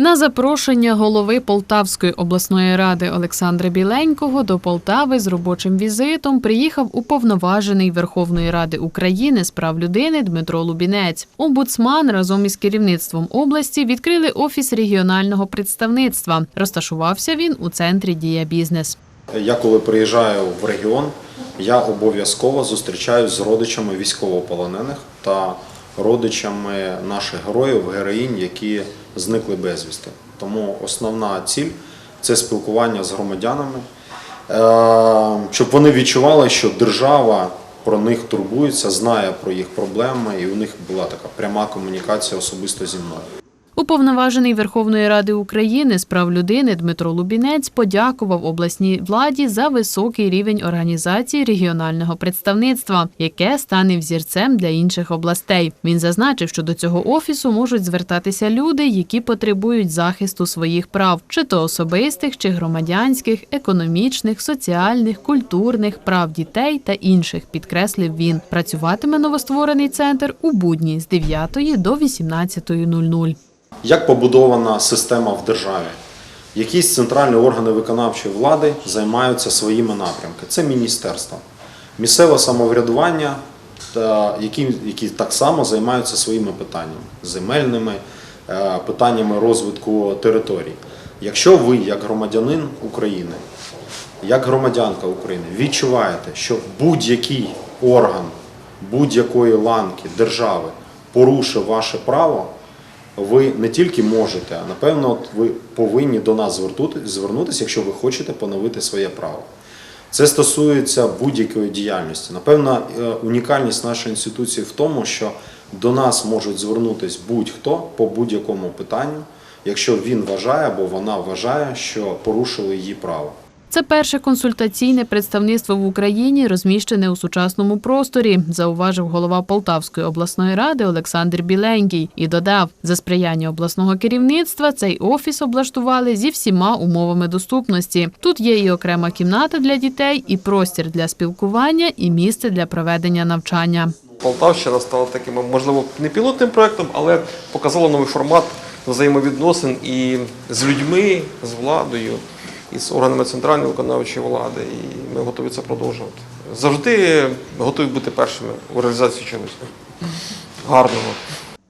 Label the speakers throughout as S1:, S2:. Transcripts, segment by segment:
S1: На запрошення голови Полтавської обласної ради Олександра Біленького до Полтави з робочим візитом приїхав уповноважений Верховної Ради України з прав людини Дмитро Лубінець. Омбудсман разом із керівництвом області відкрили офіс регіонального представництва. Розташувався він у центрі Дія Бізнес.
S2: Я коли приїжджаю в регіон, я обов'язково зустрічаюсь з родичами військовополонених та родичами наших героїв, героїнь, які зникли безвісти. Тому основна ціль це спілкування з громадянами, е, щоб вони відчували, що держава про них турбується, знає про їх проблеми, і у них була така пряма комунікація особисто зі мною.
S1: Уповноважений Верховної Ради України з прав людини Дмитро Лубінець подякував обласній владі за високий рівень організації регіонального представництва, яке стане взірцем для інших областей. Він зазначив, що до цього офісу можуть звертатися люди, які потребують захисту своїх прав, чи то особистих, чи громадянських, економічних, соціальних, культурних прав дітей та інших. Підкреслив він. Працюватиме новостворений центр у будні з 9 до 18.00.
S2: Як побудована система в державі? Якісь центральні органи виконавчої влади займаються своїми напрямками. Це міністерство, місцеве самоврядування, які, які так само займаються своїми питаннями, земельними е, питаннями розвитку територій. Якщо ви, як громадянин України, як громадянка України, відчуваєте, що будь-який орган будь-якої ланки держави порушив ваше право, ви не тільки можете, а напевно, от ви повинні до нас звернутися, якщо ви хочете поновити своє право. Це стосується будь-якої діяльності. Напевно, е, унікальність нашої інституції в тому, що до нас можуть звернутися будь-хто по будь-якому питанню, якщо він вважає або вона вважає, що порушили її право.
S1: Це перше консультаційне представництво в Україні, розміщене у сучасному просторі, зауважив голова Полтавської обласної ради Олександр Біленький і додав, за сприяння обласного керівництва цей офіс облаштували зі всіма умовами доступності. Тут є і окрема кімната для дітей, і простір для спілкування, і місце для проведення навчання.
S3: Полтавщина стала таким, можливо, не пілотним проєктом, але показала новий формат взаємовідносин і з людьми, з владою, і з органами центральної виконавчої влади. І ми готові це продовжувати. Завжди готові бути першими у реалізації чогось гарного.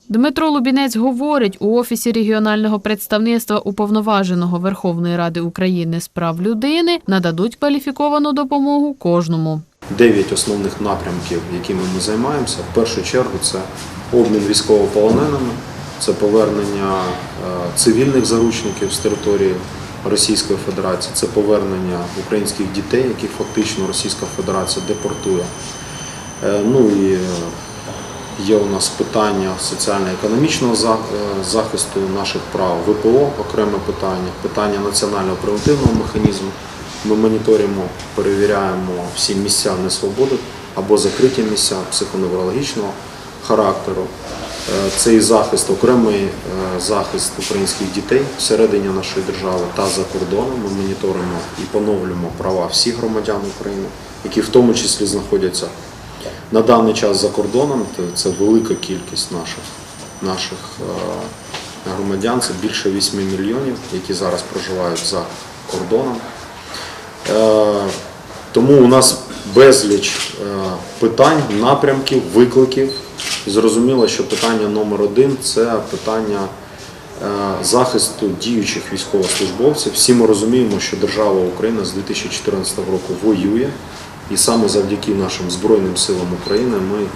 S1: Дмитро Лубінець говорить, у офісі регіонального представництва уповноваженого Верховної Ради України з прав людини нададуть кваліфіковану допомогу кожному.
S2: Дев'ять основних напрямків, якими ми займаємося. В першу чергу це обмін військовополоненими, це повернення е, цивільних заручників з території Російської Федерації, це повернення українських дітей, яких фактично Російська Федерація депортує. Е, Ну і е, є у нас питання соціально-економічного е, захисту наших прав, ВПО окреме питання, питання національного превентивного механізму. Ми моніторимо, перевіряємо всі місця несвободи або закриті місця психоневрологічного характеру. Е, Це і захист, окремий е, захист українських дітей всередині нашої держави та за кордоном. Ми моніторимо і поновлюємо права всіх громадян України, які в тому числі знаходяться на даний час за кордоном. Це велика кількість наших, наших е, громадян, це більше 8 мільйонів, які зараз проживають за кордоном. Тому у нас безліч е, питань, напрямків, викликів. Зрозуміло, що питання номер один це питання е, захисту діючих військовослужбовців. Всі ми розуміємо, що держава Україна з 2014 року воює, і саме завдяки нашим Збройним силам України ми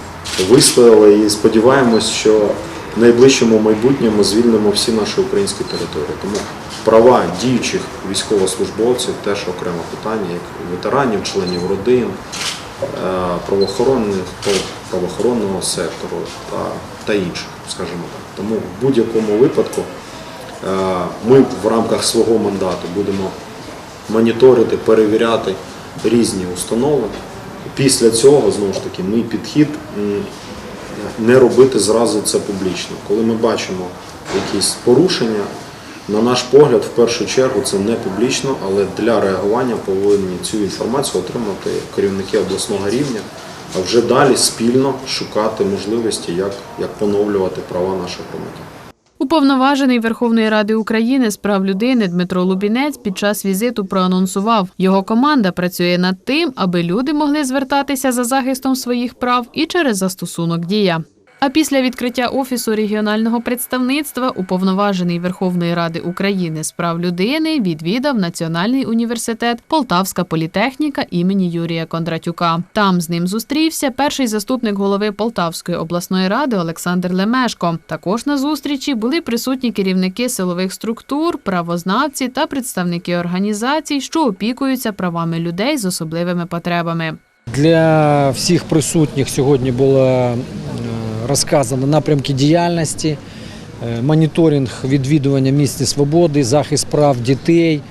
S2: вистояли і сподіваємось, що в найближчому майбутньому звільнимо всі наші українські території. Тому права діючих військовослужбовців теж окреме питання, як ветеранів, членів родин, е, правоохоронних, правоохоронного сектору та, та інших, скажімо так. Тому в будь-якому випадку е, ми в рамках свого мандату будемо моніторити, перевіряти різні установи. Після цього, знову ж таки, мій підхід не робити зразу це публічно. Коли ми бачимо якісь порушення, на наш погляд, в першу чергу це не публічно, але для реагування повинні цю інформацію отримати керівники обласного рівня, а вже далі спільно шукати можливості, як, як поновлювати права наших громадян.
S1: Уповноважений Верховної Ради України з прав людини Дмитро Лубінець під час візиту проанонсував, його команда працює над тим, аби люди могли звертатися за захистом своїх прав і через застосунок дія. А після відкриття офісу регіонального представництва уповноважений Верховної Ради України з прав людини відвідав Національний університет Полтавська політехніка імені Юрія Кондратюка. Там з ним зустрівся перший заступник голови Полтавської обласної ради Олександр Лемешко. Також на зустрічі були присутні керівники силових структур, правознавці та представники організацій, що опікуються правами людей з особливими потребами.
S4: Для всіх присутніх сьогодні було е, розказано напрямки діяльності, е, моніторинг відвідування місць свободи, захист прав дітей.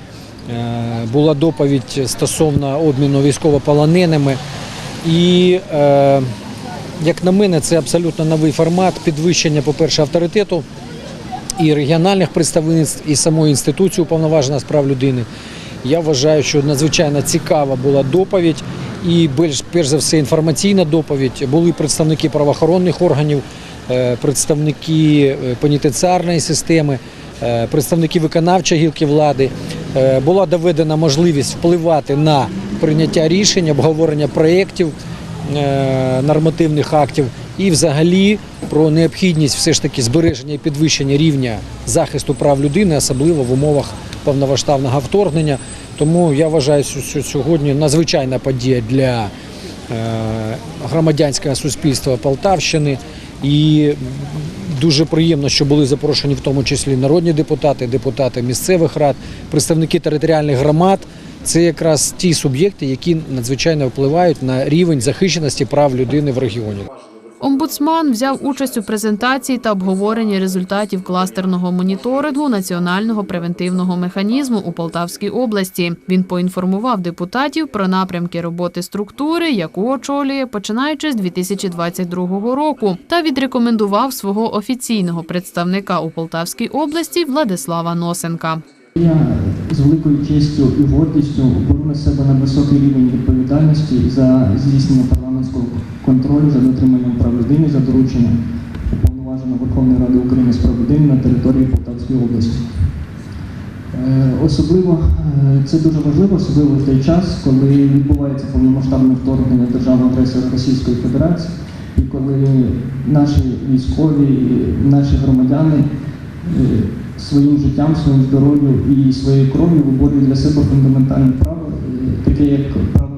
S4: Е, Була доповідь стосовно обміну військовополоненими. І, е, як на мене, це абсолютно новий формат підвищення, по-перше, авторитету і регіональних представництв, і самої інституції уповноважена з прав людини. Я вважаю, що надзвичайно цікава була доповідь і перш за все інформаційна доповідь. Були представники правоохоронних органів, е, представники е, пенітенціарної системи, е, представники виконавчої гілки влади. Була доведена можливість впливати на прийняття рішень, обговорення проєктів нормативних актів і взагалі про необхідність все ж таки збереження і підвищення рівня захисту прав людини, особливо в умовах повномасштабного вторгнення. Тому я вважаю, що сьогодні надзвичайна подія для е, громадянського суспільства Полтавщини. І дуже приємно, що були запрошені в тому числі народні депутати, депутати місцевих рад, представники територіальних громад. Це якраз ті суб'єкти, які надзвичайно впливають на рівень захищеності прав людини в регіоні.
S1: Омбудсман взяв участь у презентації та обговоренні результатів кластерного моніторингу національного превентивного механізму у Полтавській області. Він поінформував депутатів про напрямки роботи структури, яку очолює починаючи з 2022 року, та відрекомендував свого офіційного представника у Полтавській області Владислава Носенка.
S5: Я з великою честю і гордістю беру на себе на високий рівень відповідальності за здійснення парламентського контролю за дотриманням прав людини за дорученням уповноваженого Верховної Ради України з прав людини на території Полтавської області. Е, Особливо е, це дуже важливо, особливо в той час, коли відбувається повномасштабне вторгнення державного агресора Російської Федерації, і коли наші військові, наші громадяни е, своїм життям, своїм здоров'ям і своєю кров'ю виборюють для себе фундаментальне право, таке як право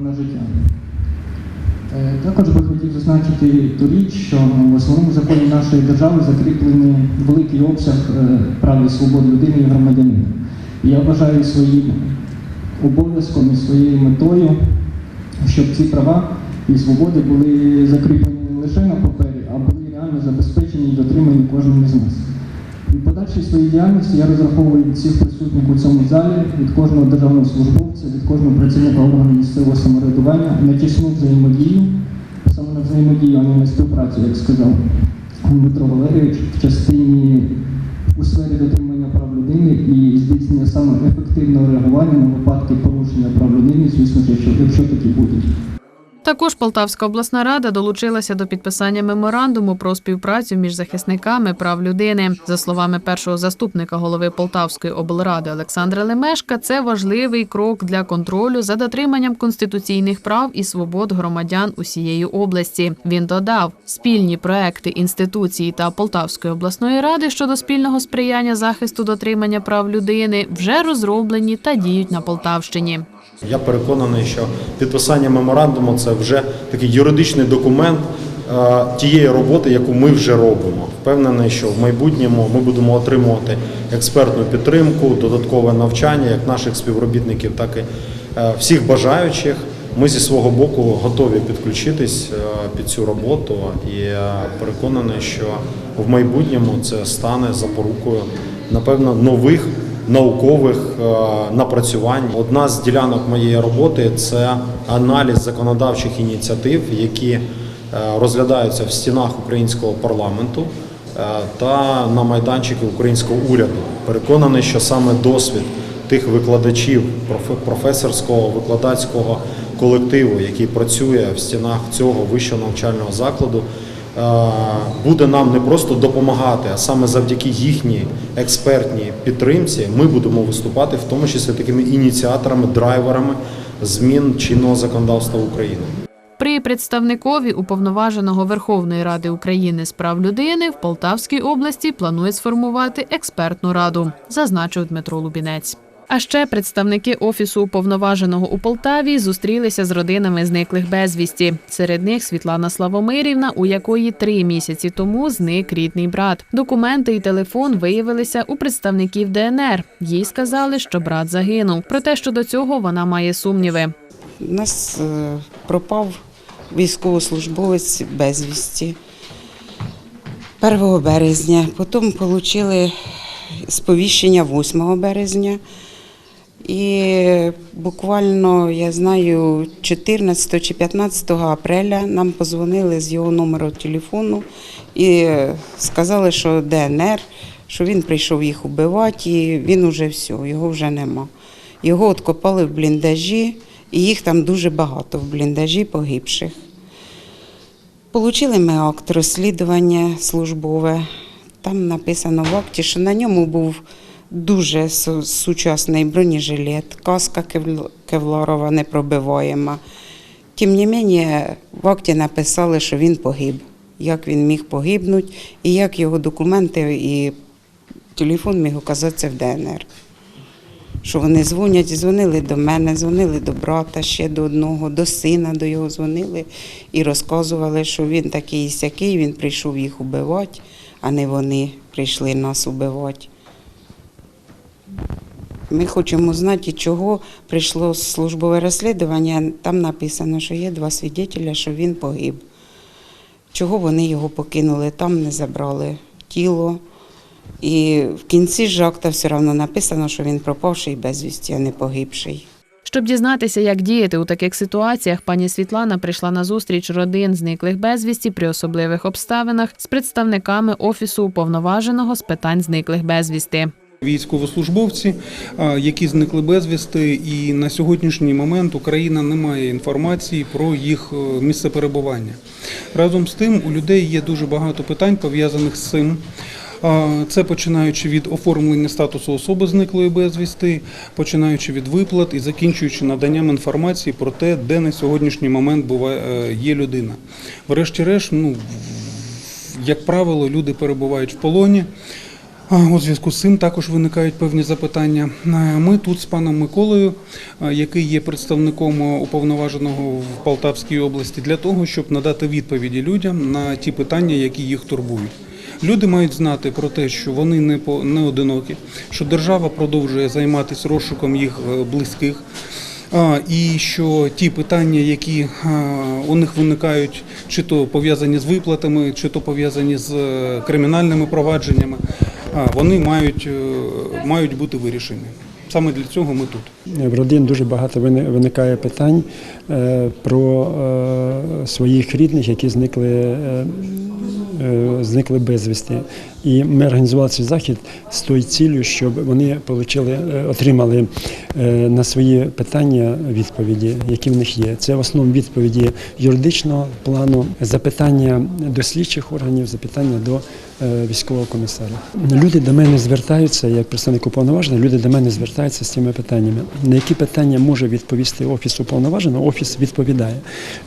S5: Також би хотів зазначити ту річ, що в основному законі нашої держави закріплений великий обсяг е, прав і свобод людини і громадянина. Я вважаю своїм обов'язком і своєю метою, щоб ці права і свободи були закріплені не лише на папері, а були реально забезпечені і дотримані кожним із нас. В подальшій своїй діяльності я розраховую від всіх присутніх у цьому залі, від кожного державного службовця, від кожного працівника органу місцевого самоврядування на тісну взаємодію, взаємодію, співпрацю, як сказав Дмитро Валерійович, в частині у сфері дотримання прав людини і здійснення саме ефективного реагування на випадки порушення прав людини, звісно, якщо такі будуть.
S1: Також Полтавська обласна рада долучилася до підписання меморандуму про співпрацю між захисниками прав людини. За словами першого заступника голови Полтавської облради Олександра Лемешка, це важливий крок для контролю за дотриманням конституційних прав і свобод громадян усієї області. Він додав, спільні проекти інституції та Полтавської обласної ради щодо спільного сприяння захисту дотримання прав людини вже розроблені та діють на Полтавщині.
S2: Я переконаний, що підписання меморандуму це вже такий юридичний документ е, тієї роботи, яку ми вже робимо. Впевнений, що в майбутньому ми будемо отримувати експертну підтримку, додаткове навчання як наших співробітників, так і е, всіх бажаючих. Ми зі свого боку готові підключитись е, під цю роботу і переконаний, що в майбутньому це стане запорукою, напевно, нових наукових е, напрацювань. Одна з ділянок моєї роботи це аналіз законодавчих ініціатив, які е, розглядаються в стінах українського парламенту е, та на майданчики українського уряду. Переконаний, що саме досвід тих викладачів профе- професорського викладацького колективу, який працює в стінах цього вищого навчального закладу, буде нам не просто допомагати, а саме завдяки їхній експертній підтримці ми будемо виступати, в тому числі такими ініціаторами, драйверами змін чинного законодавства України.
S1: При представникові уповноваженого Верховної Ради України з прав людини в Полтавській області планує сформувати експертну раду, зазначив Дмитро Лубінець. А ще представники офісу уповноваженого у Полтаві зустрілися з родинами зниклих безвісті. Серед них Світлана Славомирівна, у якої три місяці тому зник рідний брат. Документи і телефон виявилися у представників ДНР. Їй сказали, що брат загинув. Проте щодо цього вона має сумніви.
S6: У нас е, пропав військовослужбовець безвісті 1 березня. Потім отримали сповіщення 8 березня. І буквально, я знаю, 14 чи 15 апреля нам позвонили з його номеру телефону і сказали, що ДНР, що він прийшов їх убивати, і він уже все, його вже нема. Його откопали в бліндажі, і їх там дуже багато в бліндажі погибших. Получили ми акт розслідування службове. Там написано в акті, що на ньому був дуже сучасний бронежилет, каска кевл- кевларова непробиваєма. Тим не менше, в акті написали, що він погиб. Як він міг погибнути, і як його документи і телефон міг оказатися в ДНР. Що вони дзвонять, дзвонили до мене, дзвонили до брата ще до одного, до сина до його дзвонили і розказували, що він такий сякий, він прийшов їх убивати, а не вони прийшли нас убивати. Ми хочемо знати, чого прийшло службове розслідування. Там написано, що є два свідетеля, що він погиб. Чого вони його покинули, там не забрали тіло. І в кінці ж все одно написано, що він пропавший безвісті, а не погибший.
S1: Щоб дізнатися, як діяти у таких ситуаціях, пані Світлана прийшла на зустріч родин зниклих безвісті при особливих обставинах з представниками офісу уповноваженого з питань зниклих безвісти.
S7: Військовослужбовці, які зникли безвісти, і на сьогоднішній момент Україна не має інформації про їх е, місце перебування. Разом з тим, у людей є дуже багато питань пов'язаних з цим. Це починаючи від оформлення статусу особи зниклої безвісти, починаючи від виплат і закінчуючи наданням інформації про те, де на сьогоднішній момент е, є людина. Врешті-решт, ну як правило, люди перебувають в полоні. У зв'язку з цим також виникають певні запитання. Ми тут з паном Миколою, який є представником уповноваженого в Полтавській області, для того, щоб надати відповіді людям на ті питання, які їх турбують. Люди мають знати про те, що вони не по не одинокі, що держава продовжує займатися розшуком їх е, близьких. І що ті питання, які у них виникають, чи то пов'язані з виплатами, чи то пов'язані з е, кримінальними провадженнями, вони мають, е, мають бути вирішені. Саме для цього ми тут.
S8: В родин дуже багато вини- виникає питань е, про е, своїх рідних, які зникли, зникли безвісти. І ми організували цей захід з тою цілею, щоб вони отримали е, на свої питання відповіді, які в них є. Це в основному відповіді юридичного плану, запитання до слідчих органів, запитання до військового комісара. Люди до мене звертаються, як представник уповноваженого, люди до мене звертаються з цими питаннями. На які питання може відповісти офіс уповноваженого, офіс відповідає.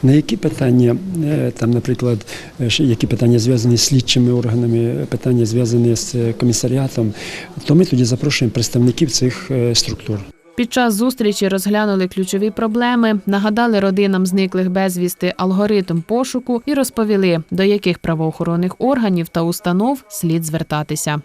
S8: На які питання, е, там, наприклад, е, які питання зв'язані з слідчими органами, питання зв'язані з е, комісаріатом, то ми тоді запрошуємо представників цих е, структур.
S1: Під час зустрічі розглянули ключові проблеми, нагадали родинам зниклих безвісти алгоритм пошуку і розповіли, до яких правоохоронних органів та установ слід звертатися.